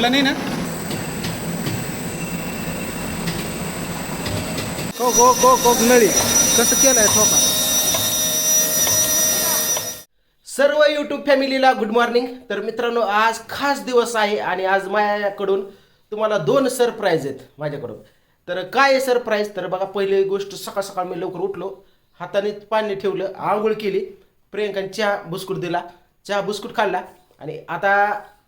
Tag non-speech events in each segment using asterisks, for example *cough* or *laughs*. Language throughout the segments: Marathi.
फुटला नाही ना? गो गो गो गो नळी. कसं केलंय ठोका सर्व यूट्यूब फॅमिलीला गुड मॉर्निंग तर मित्रांनो आज खास दिवस आहे आणि आज माझ्याकडून तुम्हाला दोन सरप्राईज आहेत माझ्याकडून. तर काय आहे सरप्राईज तर बघा पहिली गोष्ट सकाळ सकाळ मी लवकर उठलो हाताने पाणी ठेवलं आंघोळ केली प्रियंकाने चहा बिस्कुट दिला चहा बिस्कुट खाल्ला आणि आता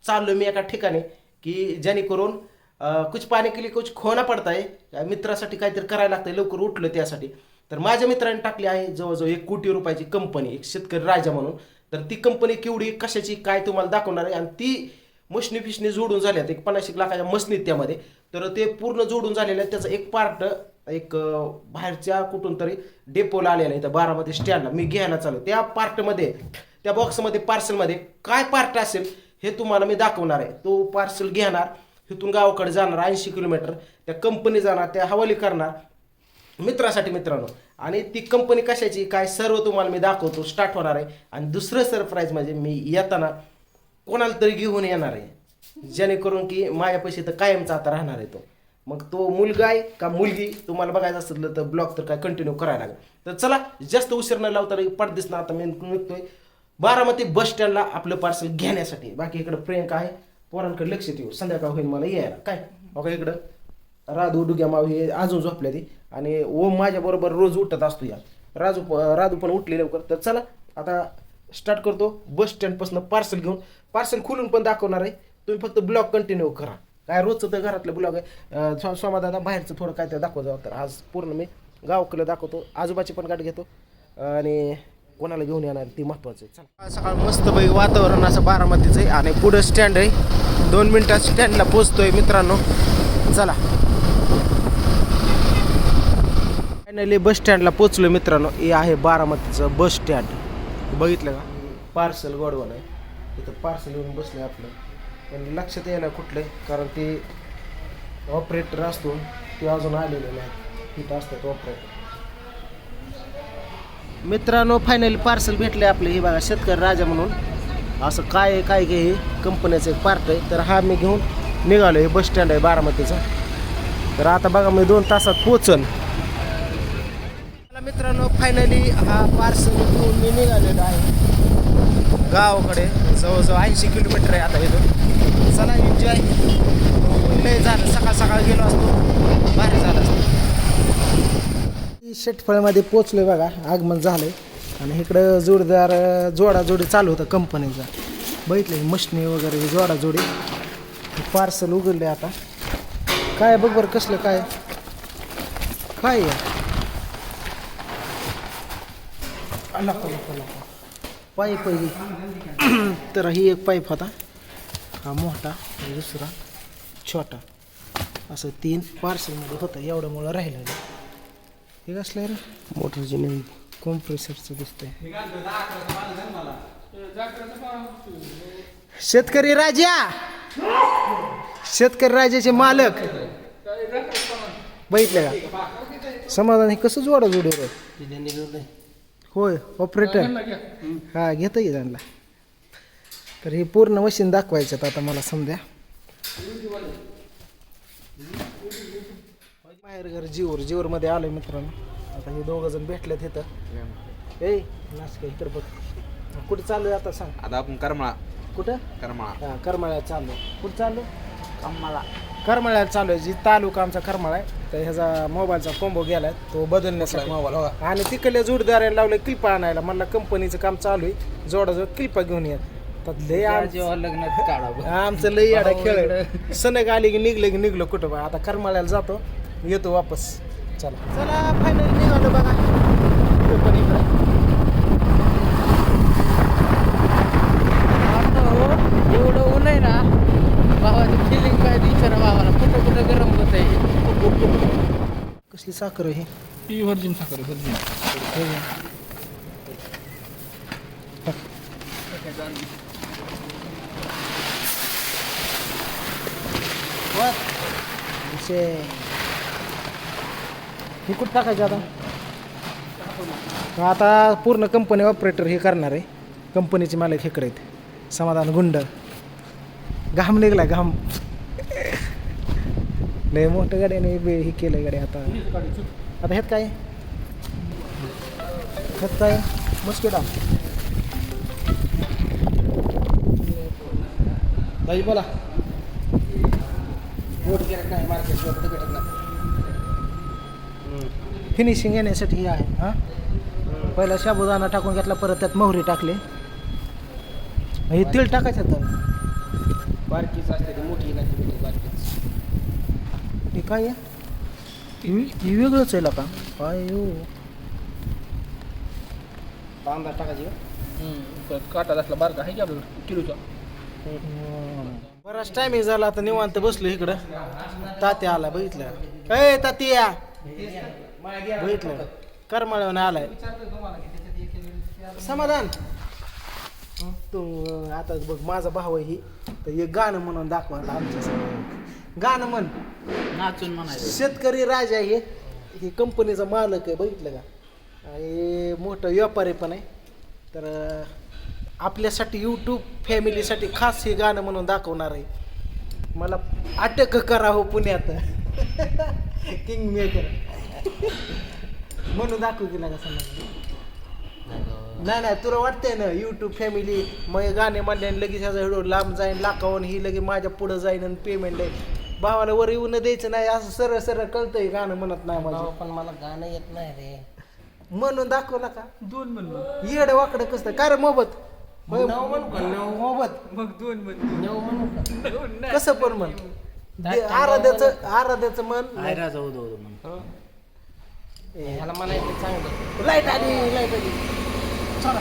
चाललो मी एका ठिकाणी. की जेणेकरून कुछ कुछ पाणी केली कुछ खोना पडताय आहे मित्रासाठी काहीतरी करायला लागतंय लवकर उठलं त्यासाठी. तर माझ्या मित्राने टाकली आहे जवळजवळ एक कोटी रुपयाची कंपनी एक शेतकरी राजा म्हणून. तर ती कंपनी केवढी कशाची काय तुम्हाला दाखवणार आहे? आणि ती मशनी फिशनी जोडून झाल्यात एक पन्नास एक लाखाच्या मशनीत त्यामध्ये. तर ते पूर्ण जोडून झालेलं आहे त्याचं एक पार्ट एक बाहेरच्या कुठून तरी डेपोला आलेला आहे तर बारामध्ये स्टँडला मी घ्यायला चालू त्या पार्टमध्ये त्या बॉक्समध्ये पार्सलमध्ये काय पार्ट असेल हे तुम्हाला मी दाखवणार आहे. तो पार्सल घेणार तिथून गावाकडे जाणार ऐंशी किलोमीटर त्या कंपनी जाणार त्या हवाली करणार मित्रासाठी मित्रांनो. आणि ती कंपनी कशाची? काय सर्व तुम्हाला मी दाखवतो. स्टार्ट होणार आहे. आणि दुसरं सरप्राईज म्हणजे मी येताना कोणाला तरी घेऊन येणार आहे. जेणेकरून की माझ्या पैसे तर कायमचा आता राहणार आहे तो. मग तो मुलगा आहे का मुलगी? तुम्हाला बघायचं असलं तर ब्लॉग तर काय कंटिन्यू करायला लागेल. तर चला जास्त उशीर न लावता पडदिस ना आता मी निघतोय. बारामती बस स्टँडला आपलं पार्सल घेण्यासाठी. बाकी इकडं प्रियंका आहे. पोरांकडे लक्ष देऊ. संध्याकाळ होईल मला यायला. काय? मग इकडं. राधू डुग्या माव हे अजून झोपल्या ती. आणि ओम माझ्याबरोबर रोज उठत असतो या. राजू राधू पण उठले लवकर. तर चला आता स्टार्ट करतो. बस स्टँडपासून पार्सल घेऊन. पार्सल खोलून पण दाखवणार आहे. तुम्ही फक्त ब्लॉग कंटिन्यू करा. काय रोजचं तर घरातलं ब्लॉग आहे. अं, स्वामादादा बाहेरचं थोडं काय ते दाखवत जावं तर आज पूर्ण मी गावाकडे दाखवतो. आजोबाची पण गाठ घेतो. आणि कोणाला घेऊन येणार ते महत्वाचं आहे. सकाळ मस्त बाई वातावरण असं बारामतीचं आहे आणि पुढं स्टँड आहे. दोन मिनिटात स्टँडला पोचतोय मित्रांनो. चला. फायनली बस स्टँडला पोचलो मित्रांनो. हे आहे बारामतीचं बस स्टँड बघितलं का? पार्सल गोडवण आहे तिथं पार्सल येऊन बसलं आपलं. पण लक्षात येणार कुठलं कारण ते ऑपरेटर असतो ते अजून आलेले नाही तिथं असतात ऑपरेटर मित्रांनो फायनली पार्सल भेटले आपले. हे बघा शेतकरी राजा म्हणून. असं काय आहे, काय घे हे? कंपनीचं एक पार्ट आहे. तर हा मी घेऊन निघालो. हे बस स्टँड आहे बारामतीचा. तर आता बघा मी दोन तासात पोचन मित्रांनो फायनली हा पार्सल घेऊन मी निघालेलो आहे. गावाकडे. जवळजवळ ऐंशी किलोमीटर आहे आता इथून चला एन्जॉय लय झालं. सकाळ सकाळ गेलो असतो. भारी झालं शेटफळमध्ये पोचलोय बघा आगमन झालंय. आणि इकडं जोडदार जोडाजोडी चालू होतं कंपनीचा. बघितलं मशनी वगैरे जोडाजोडी. पार्सल उघडले आता. काय बघ बरं कसलं काय. काय या पाईप आहे *clears throat* तर ही एक पाईप होता. हा मोठा दुसरा छोटा. असं तीन पार्सलमध्ये होतं एवढ्यामुळं राहिलं हे कसलं रे? मोटरची नवीन कॉम्प्रेसरचं दिसतंय. शेतकरी राजा! शेतकरी राजाचे मालक! बघितलं का? समाधान हे कसं जोडा जोडी रे? होय ऑपरेटर हा घेतं की त्यांना. तर हे पूर्ण मशीन दाखवायचं आता मला समजा बाहेर घर जीवर जीवर मध्ये आलोय मित्रांनो. आता हे दोघं जण भेटलेत इथं. ए नाच इकडे बघ. कुठे चालू आहे आता सांग. आता आपण करमाळा. कुठं? करमाळा. हा करमाळ्यात चाललो कुठं चाललो करमाळा. करमाळ्यात चालू आहे. जी तालुका आमचा करमाळा आहे तर ह्याचा मोबाईलचा कोंबो गेलाय तो बदलण्यासाठी. मोबाईल आणि तिकडल्या जोडदाराला लावलं क्लिपा आणायला. म्हणलं कंपनीचं काम चालू आहे. जोडाजवळ क्लिपा घेऊन येत तर लय लग्नात काढा आमचं लय याडा खेळ. सनक आली की निघलं की निघलो कुठं आता करमाळ्याला जातो. येतो वापस चला चला फायनली निघालो बघा कंपनीकडे एवढं ऊन आहे ना भावाची फिलिंग काय विचारा भावाला कुठं कुठं गरम होत आहे कसली साखर आहे ही? ती व्हर्जिन साखर व्हर्जिन हे घे. वर. हे कुठं टाकायचं आता? आता पूर्ण कंपनी ऑपरेटर हे करणार आहे. कंपनीचे मालक हेकडे आहेत समाधान गुंड. घाम निघला घाम. लय मोठं गाड्याने बे- हे केलं गाडी आता. आता ह्यात काय? ह्यात काय? मस्किटा. ताई बोला. काय मार्केट भेटत नाही फिनिशिंग येण्यासाठी हे आहे हां? पहिला साबुदाणा टाकून घेतला परत त्यात मोहरी टाकली. हे तेल टाकायचं तर? बारकीच असते ती मोठी नाही ती बारकीच. हे काय आहे? हे वेगळंच आहे का काय हो कांदा टाकायची? काटा असला बारका आहे की आपल्याकडे किलोचा? बराच टायमिंग झाला आता निवांत बसलो इकडं. तात्या आला बघितलं. ए तात्या! बघितलं. करमाळ्याने आलाय. समाधान. तू आता बघ माझा भाऊ आहे ही. तर एक गाणं म्हणून दाखवा आमच्यासमोर. गाणं म्हण. नाचून म्हणायचं. शेतकरी राजा आहे. हे कंपनीचा मालक आहे बघितलं का? आणि मोठं व्यापारी पण आहे. तर आपल्यासाठी यूट्यूब फॅमिलीसाठी खास हे गाणं म्हणून दाखवणार आहे. मला अटक करावं पुण्यात. *laughs* किंग मेकर म्हणून दाखवू का समजा नाही. नाही तुला वाटतंय ना यूट्यूब फॅमिली मग गाणे म्हणले आणि लगेच ह्याचा व्हिडिओ लांब जाईन लाखावून ही लगे माझ्या पुढं जाईन आणि पेमेंट आहे. भावाला वर येऊन द्यायचं नाही असं सरळ सरळ कळतंय गाणं म्हणत नाही माझं. पण मला गाणं येत नाही रे. म्हणून दाखवला का? दोन म्हण येड वाकडं कसं काय रे मोबत? नऊ म्हणू का? नऊ. मोबत. मग दोन म्हण नऊ म्हणू का? दोन नाही. कसं पण म्हण. दे- आराध्याचं आराध्याचं म्हण. ह्याला म्हणायचं चांगलं. लाइट आली लाइट आली. चला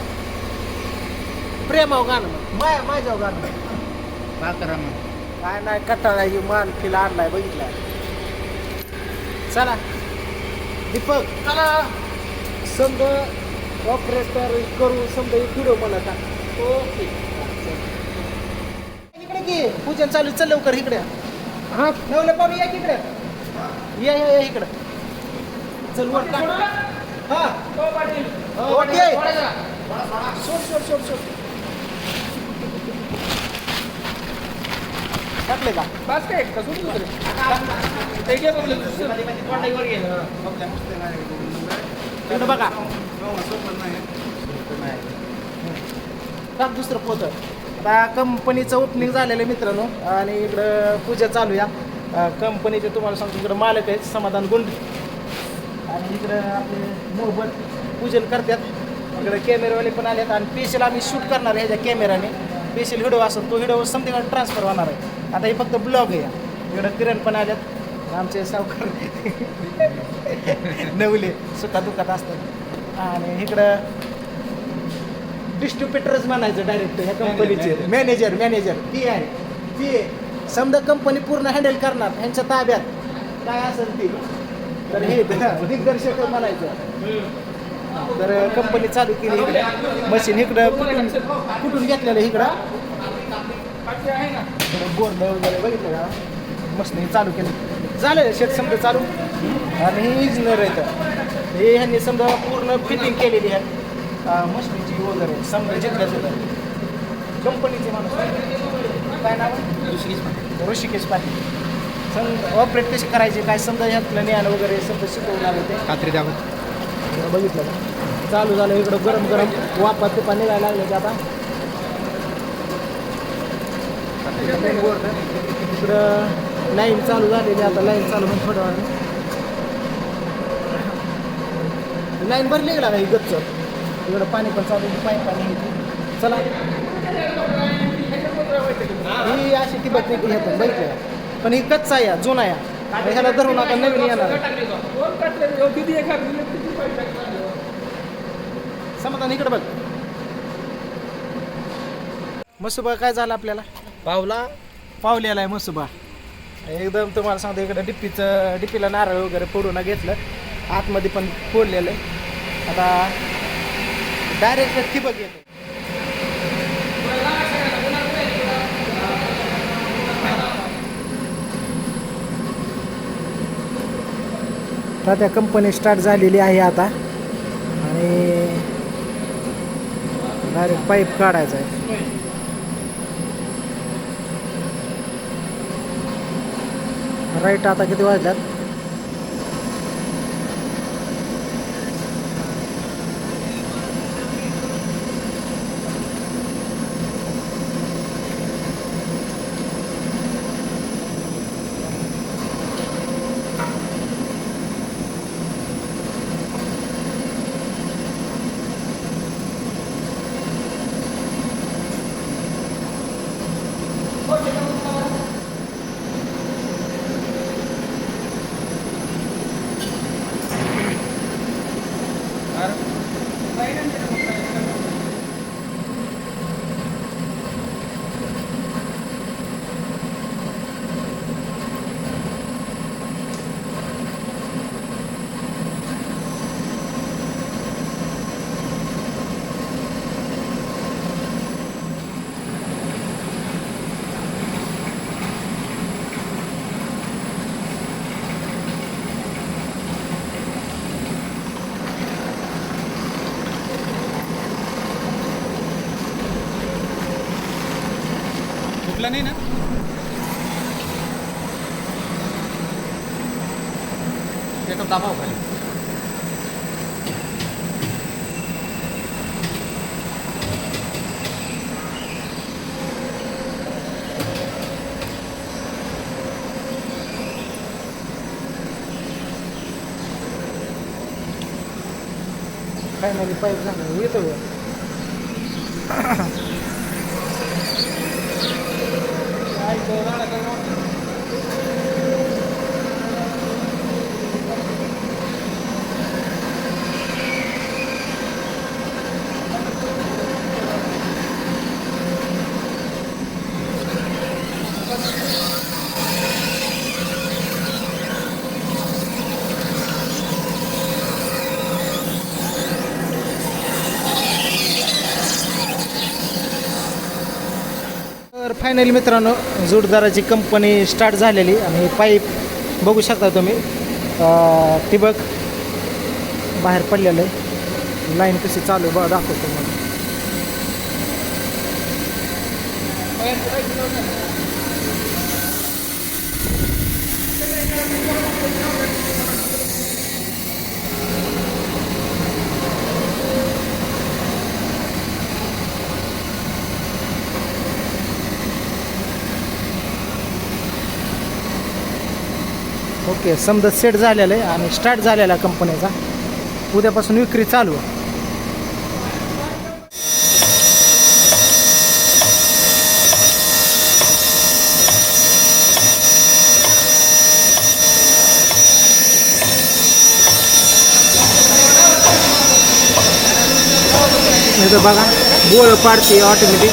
प्रेमाव गाणं म्हण. माया माझ्यावर गाणं म्हण. पाकरा म्हण काय नाही कटाळा ही मान फिला आणलाय बघितलाय चला. दीपक. चला. समजा ऑपरेटर करू समजा एक व्हिडिओ मला टाक. ओके. इकडे की पूजन चालू. चल लवकर इकडे. हा. नवले पाहू या की इकडे? या या या इकडे. चल वर टाक. हा. हो, वरती हो, सोड सोड सोड सोड. टाकले का? काय? का सोडून दुसरे ते घे दुसरं. बघा. टाक दुसरं पोत. आता कंपनीचं ओपनिंग झालेलं आहे मित्रांनो. आणि इकडं पूजा चालू या कंपनीचे तुम्हाला सांगतो इकडं मालक आहेत. समाधान गुंड. आणि इकडं आपले मोहबत पूजन करतात. इकडे कॅमेरावाले पण आलेत आणि पेशल आम्ही शूट करणार आहे ह्याच्या कॅमेराने पेशल व्हिडिओ असेल तो व्हिडिओ समथिंग ट्रान्सफर होणार आहे. आता हे फक्त ब्लॉग आहे. इकडं किरण पण आल्यात. आमचे सावकार. *laughs* नवले सुखा दुखात असतात. आणि इकडं डिस्ट्रीब्युटरच म्हणायचं डायरेक्ट ह्या कंपनीचे मॅनेजर मॅनेजर ती आहे ती आहे. समजा कंपनी पूर्ण हँडल करणार ह्यांच्या ताब्यात. काय असेल ती? तर हे दिग्दर्शक म्हणायचं. तर कंपनी चालू केली इकडे. मशीन इकडं कुठून कुठून घेतलेलं इकडं? इकडं बोर्ड वगैरे बघितलं का? मशीन चालू केलं. झालं शेत समजा चालू. आणि हे इंजिनियर आहेत. हे ह्यांनी समजा पूर्ण फिटिंग केलेली आहे. मशीनची वगैरे समजा जिथल्या तिथं कंपनीचे माणूस. काय नाव? आहे? ऋषिकेश पाटील. समजा ऑपरेट कशी करायची काय समजा ह्यातलं ज्ञान वगैरे समजा शिकवणार होते खात्री द्यावं बघितलं का? चालू झालं इकडं गरम गरम वापा तुपा निघायला लागले ते आता. इकडं लाईन चालू झालेली आता लाईन चालू पण थोड्या वेळाने. लाईन भरली गेला काही गच्च इकडं पाणी पण चालू पाणी पाणी. चला. ही अशी ती बघते की ह्यातून बघितलं का? पण ही कच्चा या जुना या. आणि ह्याला धरून आता नवीन येणार. आहे. समाधान इकडे बघ. मसुबा काय झाला आपल्याला? पावला? पावलेला आहे मसुबा. एकदम तुम्हाला सांगतो इकडे डिप्पीचं डिप्पीला नारळ वगैरे फोडून घेतलं. आतमध्ये पण फोडलेलं आहे. आता डायरेक्ट ठिबक येते तर त्या कंपनी स्टार्ट झालेली आहे आता. आणि डायरेक्ट पाईप काढायचा आहे. राईट आता किती वाजल्यात? फुटला नाही ना त्याचा दाबाव खाली फायनली पाईप झालं येतो वर. तर फायनली मित्रांनो जोडदाराची कंपनी स्टार्ट झालेली. आणि पाईप बघू शकता तुम्ही. अं, ठिबक बाहेर पडलेलं आहे. लाईन कशी चालू आहे बघा दाखवतो you. ओके समजा सेट झालेलं आहे आणि स्टार्ट झालेला आहे कंपनीचा उद्यापासून विक्री चालू आहे. बघा बोळ पाडते ऑटोमॅटिक